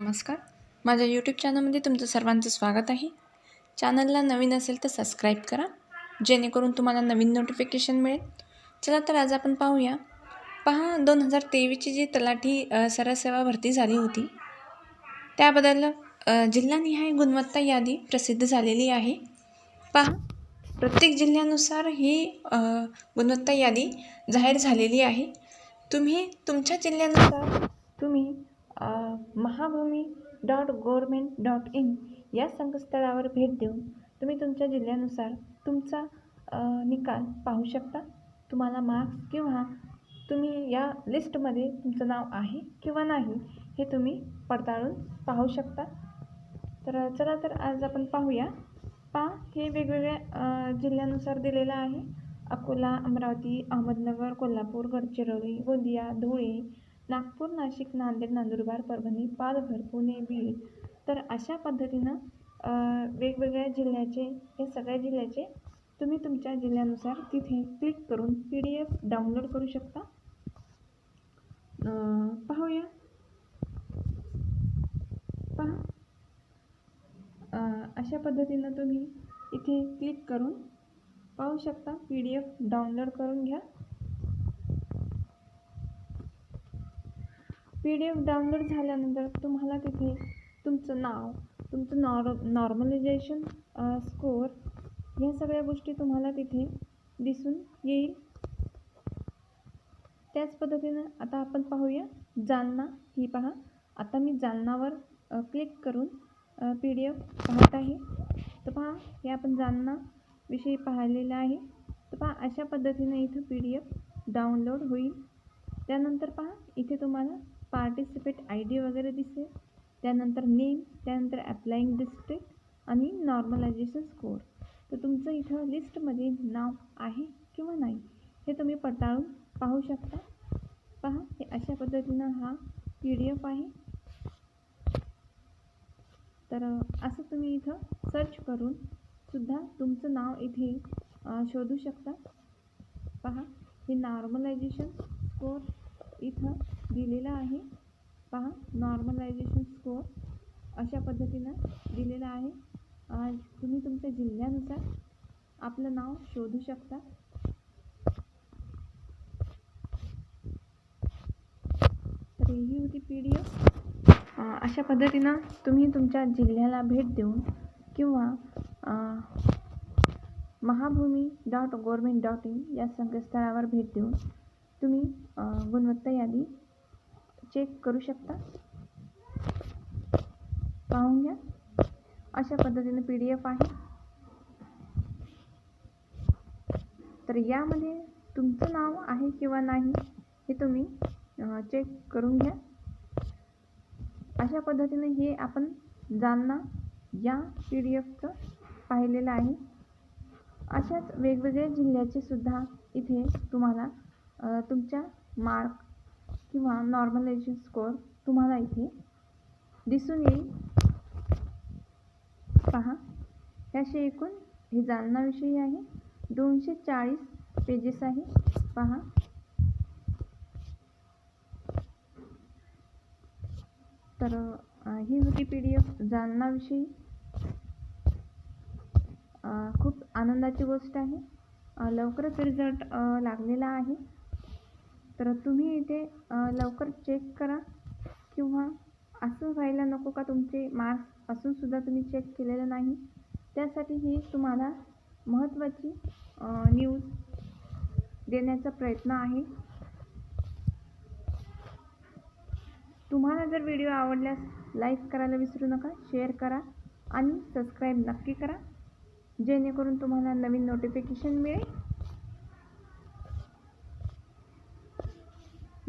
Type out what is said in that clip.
नमस्कार. माझ्या यूट्यूब चॅनलमध्ये तुमचं सर्वांचं स्वागत आहे. चॅनलला नवीन असेल तर सबस्क्राईब करा. जेणेकरून तुम्हाला नवीन नोटिफिकेशन मिळेल. चला तर आज आपण पाहूया. पहा दोन हजार तेवीसची जी तलाठी सरसेवा भरती झाली होती त्याबद्दल जिल्हानिहाय गुणवत्ता यादी प्रसिद्ध झालेली आहे. पहा प्रत्येक जिल्ह्यानुसार ही गुणवत्ता यादी जाहीर झालेली आहे. तुम्ही तुमच्या जिल्ह्यानुसार तुम्ही Mahabhumi dot government dot in या संकेतस्थळावर भेट देऊन तुम्ही तुमच्या जिल्ह्यानुसार तुमचा निकाल पाहू शकता. तुम्हाला मार्क्स किंवा तुम्ही या लिस्टमध्ये तुमचं नाव आहे किंवा नाही हे तुम्ही पडताळून पाहू शकता. तर चला तर आज आपण पाहूया. पा हे वेगवेगळ्या जिल्ह्यानुसार दिलेलं आहे. अकोला अमरावती अहमदनगर कोल्हापूर गडचिरोली गोंदिया धुळे नागपूर नाशिक नांदेड नंदुरबार परभणी पालघर पुणे बीड तर अशा पद्धतीनं वेगवेगळ्या जिल्ह्याचे हे सगळ्या जिल्ह्याचे तुम्ही तुमच्या जिल्ह्यानुसार तिथे क्लिक करून पी डी एफ डाउनलोड करू शकता. पाहूया. पहा. अशा पद्धतीनं तुम्ही इथे क्लिक करून पाहू शकता. पी डी एफ डाउनलोड करून घ्या. पी डी एफ डाउनलोड झाल्यानंतर तुम्हाला तिथे तुमचं नाव तुमचं नॉर नॉर्मलायझेशन स्कोअर ह्या सगळ्या गोष्टी तुम्हाला तिथे दिसून येईल. त्याच पद्धतीनं आता आपण पाहूया जालना ही पहा. आता मी जालनावर क्लिक करून पी डी एफ पाहत आहे. तर पहा हे आपण जालना विषयी पाहिलेलं आहे. तर पहा अशा पद्धतीनं इथं पी डी एफ डाउनलोड होईल. त्यानंतर पहा इथे तुम्हाला पार्टिसिपेट आय डी वगैरे दिसेल. त्यानंतर नेम त्यानंतर ॲप्लाईंग डिस्ट्रिक्ट आणि नॉर्मलायझेशन स्कोअर तर तुमचं इथं लिस्टमध्ये नाव आहे किंवा नाही हे तुम्ही पडताळून पाहू शकता. पहा हे अशा पद्धतीनं हा पी डी एफ आहे. तर असं तुम्ही इथं सर्च करून सुद्धा तुमचं नाव इथे शोधू शकता. पहा हे नॉर्मलायझेशन स्कोअर इथं दिलेलं आहे. पहा नॉर्मलायझेशन स्कोअर अशा पद्धतीनं दिलेला आहे. आज तुम्ही तुमच्या जिल्ह्यानुसार आपलं नाव शोधू शकता. तर ही होती पी डी एफ अशा पद्धतीनं तुम्ही तुमच्या जिल्ह्याला भेट देऊन किंवा Mahabhumi dot government dot in या संकेतस्थळावर भेट देऊन तुम्ही गुणवत्ता यादी चेक करू शकता. पाहून घ्या. अशा पद्धतीने पी डी एफ आहे. तर यामध्ये तुमचं नाव आहे किंवा नाही हे तुम्ही चेक करून घ्या. अशा पद्धतीने हे आपण जालना या पी डी एफचं पाहिलेलं आहे. अशाच वेगवेगळ्या जिल्ह्याचे सुद्धा इथे तुम्हाला तुमच्या मार्क किंवा नॉर्मलायझेशन स्कोअर तुम्हाला इथे दिसून येईल. पहा ह्याशी एकूण हे जालनाविषयी आहे. दोनशे चाळीस पेजेस आहे. पहा. तर ही होती पी डी एफ जालनाविषयी खूप आनंदाची गोष्ट आहे. लवकरच रिझल्ट लागलेला आहे. तर तुम्ही इथे लवकर चेक करा. किंवा असं व्हायला नको का तुमचे मार्क्स असूनसुद्धा तुम्ही चेक केलेलं नाही. त्यासाठी ही तुम्हाला महत्त्वाची न्यूज देण्याचा प्रयत्न आहे. तुम्हाला जर व्हिडिओ आवडल्यास लाईक करायला विसरू नका शेअर करा आणि सबस्क्राईब नक्की करा. जेणेकरून तुम्हाला नवीन नोटिफिकेशन मिळेल.